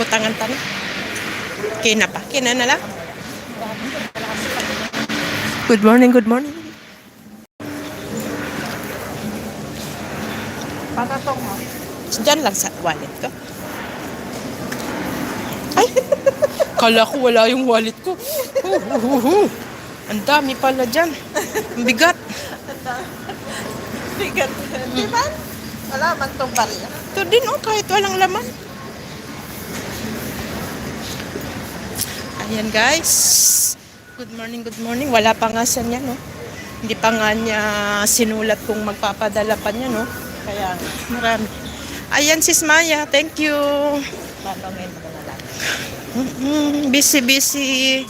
Butangan tan. Kina pa. Kina na lang. Good morning, good morning. Patatong mo. Diyan lang sa wallet ko. Ay! Kala ko wala yung wallet ko. Huh, huh, huh. Ang dami pala dyan. Ang bigat. Bigat. Di ba? Wala man tong barya. Ito din oh, kahit walang laman. Ayan guys. Good morning, good morning. Wala pa nga siya niya, no? Hindi pa nga niya sinulat kung magpapadala pa niya, no? Kaya marami. Ayan sis Maya, thank you. Mm, busy, busy.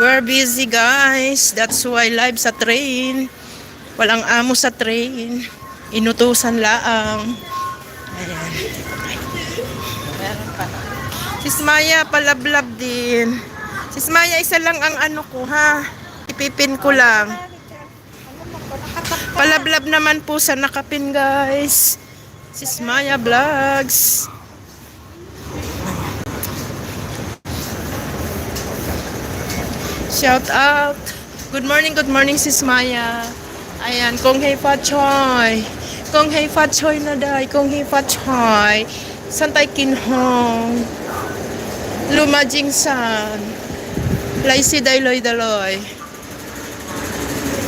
We're busy guys. That's why live sa train. Walang amo sa train. Inutusan laang. Ayan. Meron pa. Sis Maya, palablab din. Sis Maya, isa lang ang ano ko, ha? Ipipin ko lang. Palablab naman po sa nakapin, guys. Sis Maya Vlogs. Shout out. Good morning, good morning, Sis Maya. Ayan, kung hei fa choy. Kung hei fa choy na day. Kung hei fa choy. Santay kinhong. Lumajing san. Laisi dayloy daloy.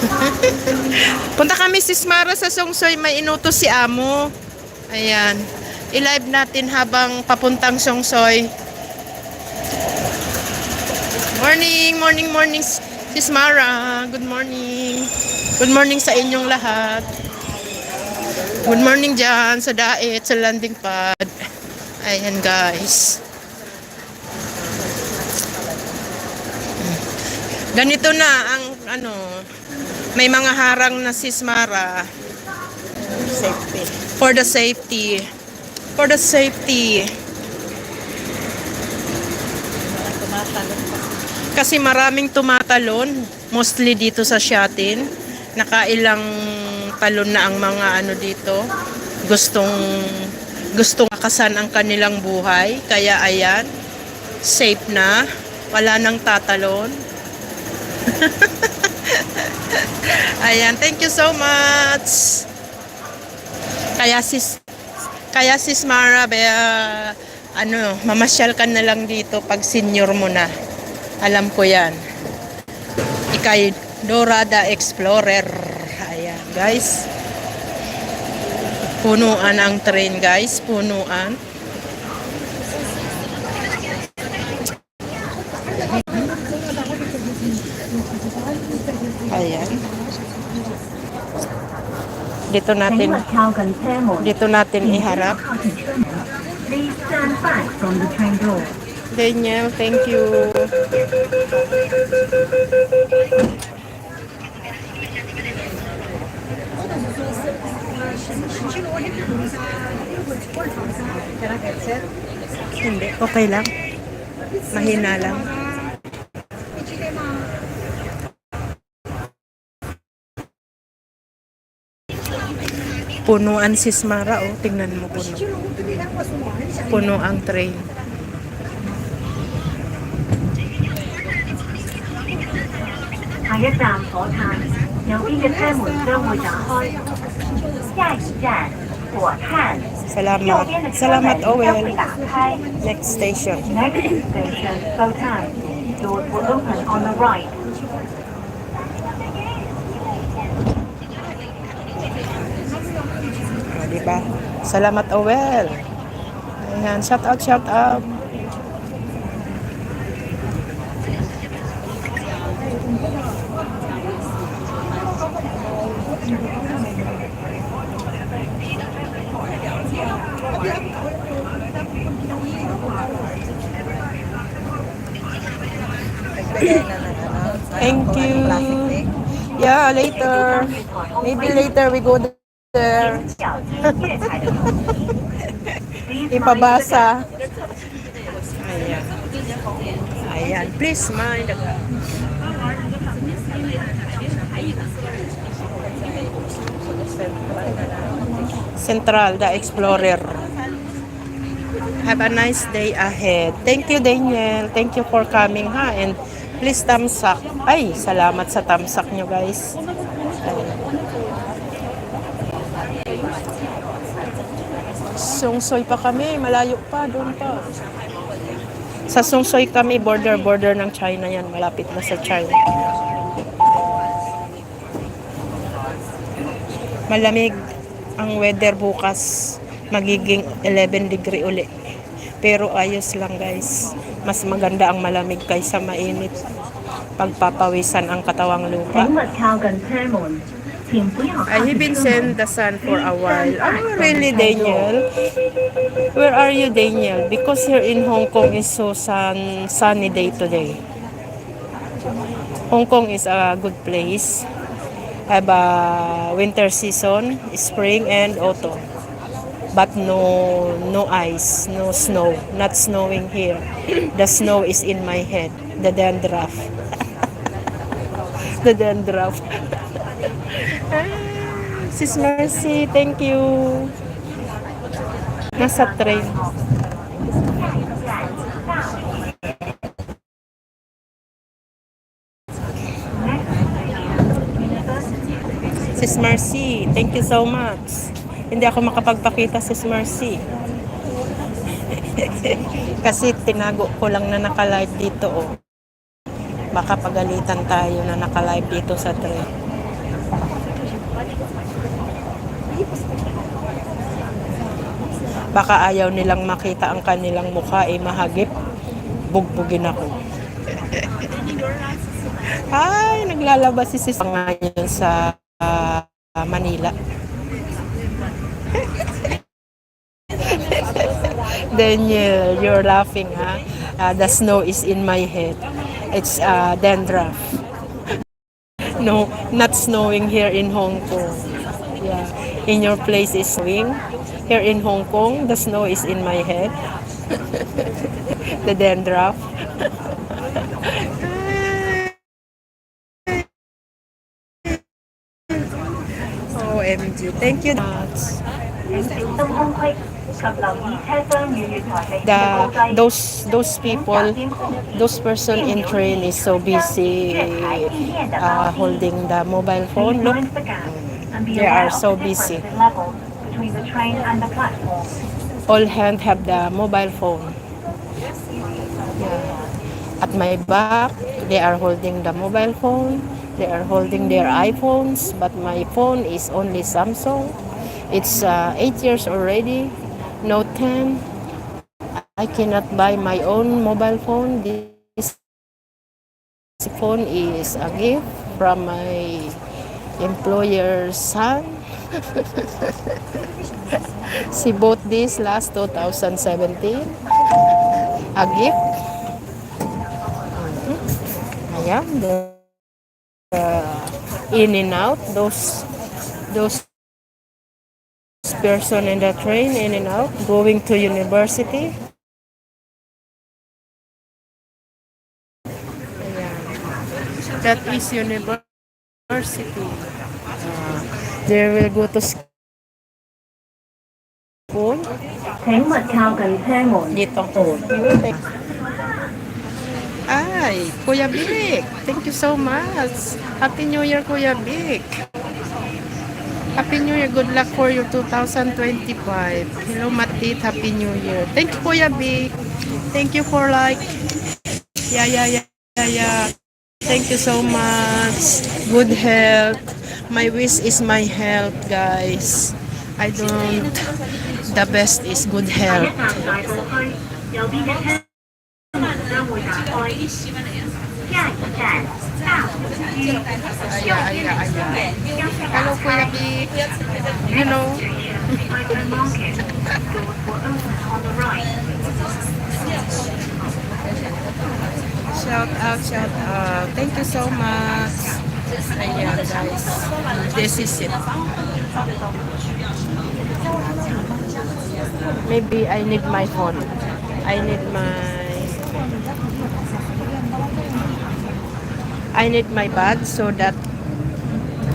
Punta kami sis Mara sa Songsoy, may inutos si Amo. Ayan. I-live natin habang papuntang Songsoy. Morning, morning, morning sis Mara. Good morning. Good morning sa inyong lahat. Good morning dyan sa Daet, sa landing pad. Ayan guys. Ganito na ang ano, may mga harang na sis Mara Safety. for the safety. For the safety. Kasi maraming tumatalon, mostly dito sa Shatin. Nakailang talon na ang mga ano dito. Gustong gustong akasan ang kanilang buhay. Kaya ayan, safe na. Wala nang tatalon. ayan, thank you so much. Kaya sis kaya sis Mara, baya, ano, mamasyal ka na lang dito pag senior mo na. Alam ko yan. Ikay Dorada Explorer. Ayan, guys. Punuan ang train, guys. Punuan. Ayan dito natin dito natin iharap. Daniel, thank you. Hindi, okay lang. Mahina lang. Punuan si Smara, oh. Tingnan mo puno. Puno ang train. Salamat. Salamat, Owen. Next station. Next station, Botan. Doors will open on the right. Salamat, Owel. Ayan, shout out, shout out. Thank you. Yeah, later. Maybe later we go Ipabasa. Ayan. Ayan. Please mind. Central, the Explorer. Have a nice day ahead. Thank you, Daniel. Thank you for coming, ha? And please thumbs up. Ay, salamat sa thumbs up nyo, guys. Sungsoy pa kami, malayo pa, doon pa. Sa Sungsoy kami, border-border ng China yan. Malapit na sa China. Malamig ang weather bukas. Magiging 11 degree uli. Pero ayos lang guys. Mas maganda ang malamig kaysa mainit. Pagpapawisan ang katawang lupa. Uh, he been sent the sun for a while. Oh, really, Daniel? Where are you, Daniel? Because here in Hong Kong is so sun, sunny day today. Hong Kong is a good place. Have a winter season, spring and autumn. But no no ice, no snow, not snowing here. The snow is in my head, the dandruff. the dandruff. Ah, Sis Mercy, thank you. Nasa train. Sis Mercy, thank you so much. Hindi ako makapagpakita, Sis Mercy. Kasi tinago ko lang na nakalive dito, oh. Baka pagalitan tayo na nakalive dito sa train. Baka ayaw nilang makita ang kanilang mukha, eh mahagip. Bugbugin ako. Ay, naglalabas si Sis ngayon sa ah, Manila. Daniel, you're laughing, ha? Ah, the snow is in my head. It's uh, dandruff. No, not snowing here in Hong Kong. Yeah, in your place is snowing. Here in Hong Kong, the snow is in my head. the dandruff. Oh, OMG. Thank you much. the those those people those person in train is so busy uh, holding the mobile phone. Look they are so busy. All hand have the mobile phone. At my back they are holding the mobile phone. They are holding their iPhones but my phone is only Samsung. It's uh, eight years already. Note 10. I cannot buy my own mobile phone. This phone is a gift from my employer's son. She bought this last 2017. A gift. Ayan. The, uh, in and out. Those, those person in the train in and out going to university. That is university. Uh, they will go to school. Dito. Kuya Big, thank you so much. Happy New Year, Kuya Big. Happy New Year. Good luck for your 2025. Hello, Matit. Happy New Year. Thank you, Kuya Vic. Thank you for like. Yeah, yeah, yeah, yeah, yeah. Thank you so much. Good health. My wish is my health, guys. I don't. The best is good 下 health. Aya, aya, aya. Hello, Kuya B. Hello. shout out, shout out. Thank you so much. Ayan, guys. This is it. Maybe I need my phone. I need my... I need my bag so that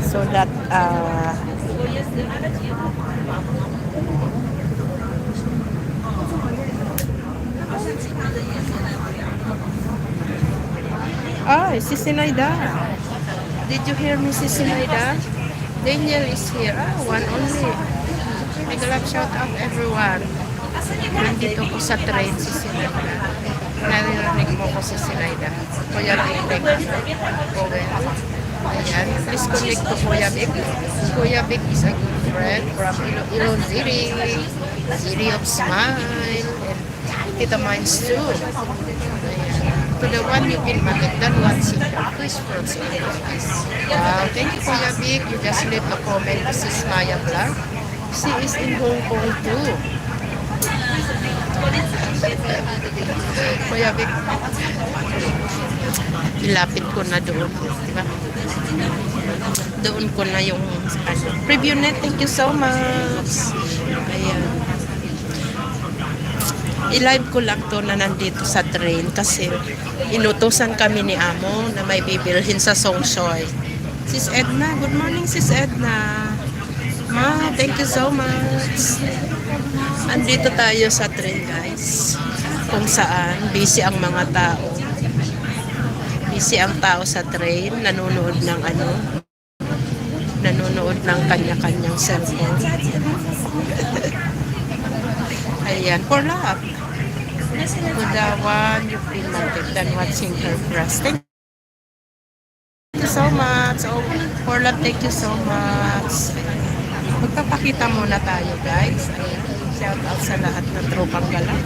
so that uh, Ah, si Sinaida. Did you hear me, si Sinaida? Daniel is here. Ah, one only. Big love shout out everyone. Nandito ko sa train si Sinaida. Naririnig mo ko si Sinaida. Kuya Rinig. Owen. Ayan. Please connect to Kuya Vic. Kuya Vic is a good friend from Ilo Ilon City. City of Smile. And Tita Mines too. Ayan. To the one you've been magandang watching Chris Fruits Wow, thank you Kuya Vic. You just leave a comment. This is Maya Vlog. She is in Hong Kong too. Kuya Vic, ilapit ko na doon. Di ba? Doon ko na yung. Preview net. Thank you so much. Ayan. I-live ko lang to na nandito sa train kasi inutosan kami ni Amo na may bibilhin sa Songsoy. Sis Edna, good morning Sis Edna. Ma, thank you so much. Andito tayo sa train guys. Kung saan busy ang mga tao. Busy ang tao sa train, nanonood ng ano, nanonood ng kanya-kanyang cellphone. Ayan, for love. One you've been wanted than watching her breast. Thank you so much. Oh, for love, thank you so much. Magpapakita muna tayo, guys. Ayan. Shout out sa lahat ng tropang gala.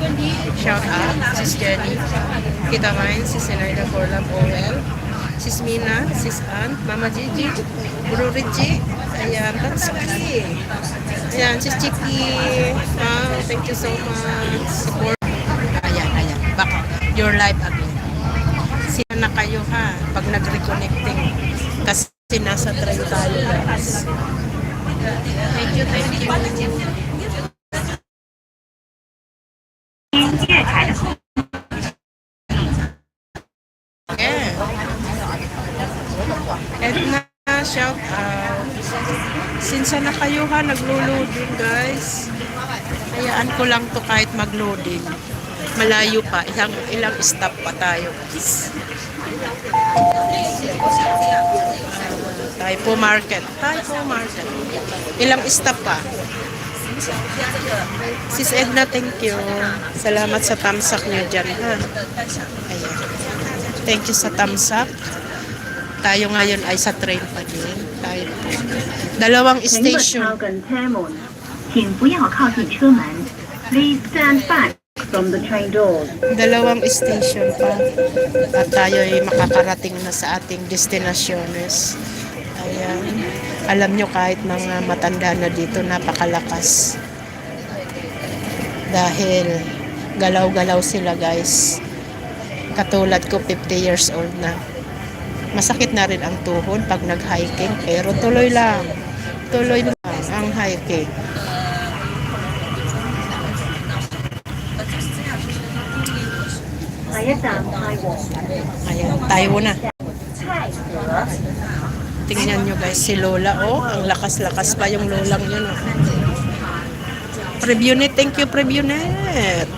Shout out, Sis Jenny. Kita main, Sis Sinayda for love, OL. Sis Mina, Sis Ann, Mama Gigi, Bro Richie. Ayan, Tatsuki. Ayan, Sis Chiki. Wow, thank you so much. Support. Ayan, ayan. Back. Your life again. Sino na kayo ha pag nag-reconnecting. Kasi nasa train tayo guys. Thank you, thank you. Sinsa na kayo ha, naglo-loading guys. Hayaan ko lang to kahit mag-loading. Malayo pa, ilang, ilang stop pa tayo guys. Taipo Market. Taipo Market. Ilang stop pa? Sis Edna, thank you. Salamat sa tamsak niyo dyan, ha? Ayan. Thank you sa tamsak. Tayo ngayon ay sa train pa din. Tayo po. Dalawang station. Please stand back from the train doors. Dalawang station pa at tayo ay makakarating na sa ating destinasyones. Ayan. Alam nyo kahit mga matanda na dito napakalakas. Dahil galaw-galaw sila guys. Katulad ko 50 years old na. Masakit na rin ang tuhod pag nag-hiking pero tuloy lang. Tuloy lang ang hiking. Ayan, tayo na. Tingnan nyo guys, si Lola, oh, ang lakas-lakas pa yung lolang yun, oh. Preview net, thank you, preview net.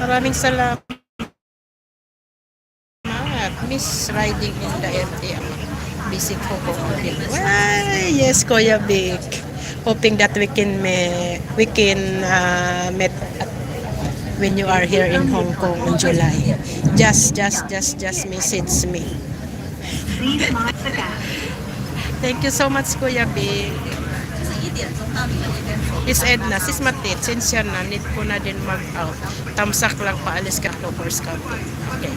Maraming salamat. Miss Riding in the MT. Visit ko po. Why, yes, Kuya Vic. Hoping that we can me, we can uh, meet when you are here in Hong Kong in July. Just, just, just, just message me. Thank you so much, Kuya Big. Is Edna, sis Matit, since yan na, need ko na din mag-out. Tamsak lang paalis ka to for scouting. Okay.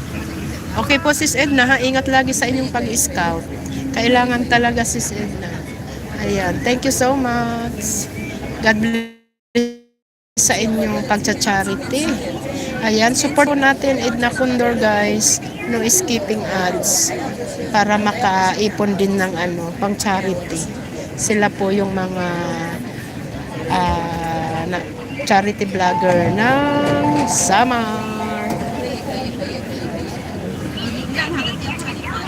Okay po, sis Edna, ha? Ingat lagi sa inyong pag-scout. Kailangan talaga, sis Edna. Ayan. Thank you so much. God bless sa inyong pagcha-charity. Ayan, support po natin Edna Condor guys. No skipping ads para makaipon din ng ano, pang charity. Sila po yung mga ah, na, charity vlogger ng Samar.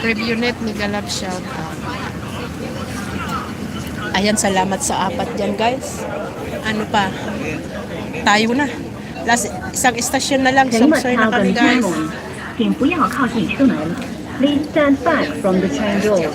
Review net ni Galab shout out. Ayan, salamat sa apat dyan guys. Ano pa? Tayo na. Last, isang istasyon na lang. 乘客 Songsoy na 超 kami 跟 guys. Tamon，请不要靠近车门 Please stand back from the train door.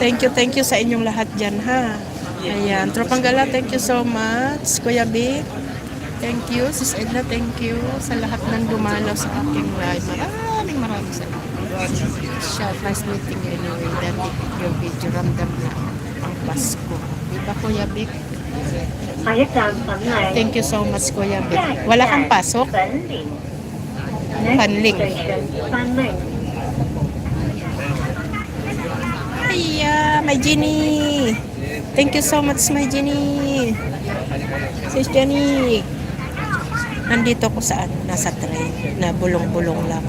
Thank you, thank you sa inyong lahat dyan, ha? Ayan. Tropang Gala, thank you so much. Kuya Big, thank you. Sis Edna, thank you sa lahat ng dumalaw sa aking live. Maraming maraming salamat. Shout, nice meeting you anyway. That your video, ramdam na ang Pasko. Di ba, Kuya Big? Thank you so much, Kuya Big. Wala kang pasok? Panling. Panling. Ayan, may Ginny. Thank you so much, my Jenny. Sis Jenny. Nandito ko saan? Nasa train. Na bulong-bulong lang.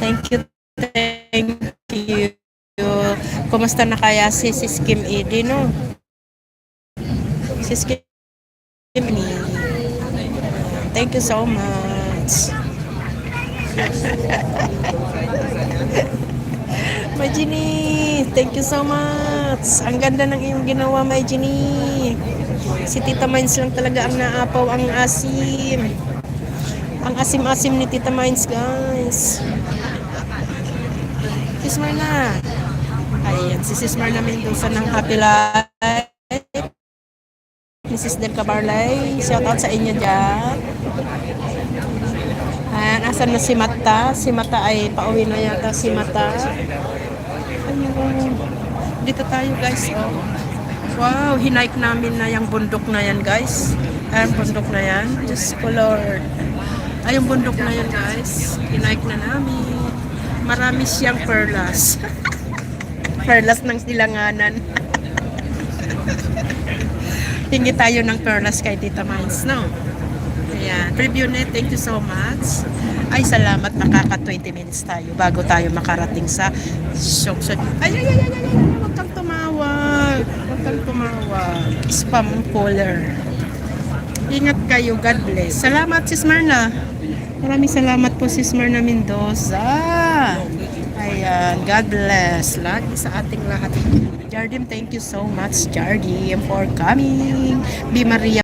Thank you. Thank you. Kumusta na kaya si Sis Kim Edi, no? Sis Kim Edi. Thank you so much. My thank you so much. Ang ganda ng iyong ginawa, My. Si Tita Mines lang talaga ang naapaw ang asim. Ang asim-asim ni Tita Mines, guys. Sis Marna. Ayan, si Sis Marna Mendoza ng Happy Life. Mrs. Del Cabarlay, shout out sa inyo dyan. Ayan, asan na si Mata? Si Mata ay pauwi na yata si Mata. Dito tayo guys. Oh. Wow, hinike namin na yung bundok na yan guys. Ayan, bundok na yan. Diyos ko Lord. Bundok na yan guys. Hinike na namin. Marami siyang perlas. perlas ng silanganan. Hingi tayo ng perlas kay Tita Mines, no? Ayan. Preview net, thank you so much. Ay, salamat. Nakaka 20 minutes tayo bago tayo makarating sa Songson. Ay, ay, ay, ay, ay, ay, huwag kang tumawag. Huwag kang tumawag. Spam caller. Ingat kayo. God bless. Salamat, Sis Marna. Maraming salamat po, Sis Marna Mendoza. Ayan. God bless. Lagi sa ating lahat. Jardim, thank you so much, Jardim, for coming. Bi Maria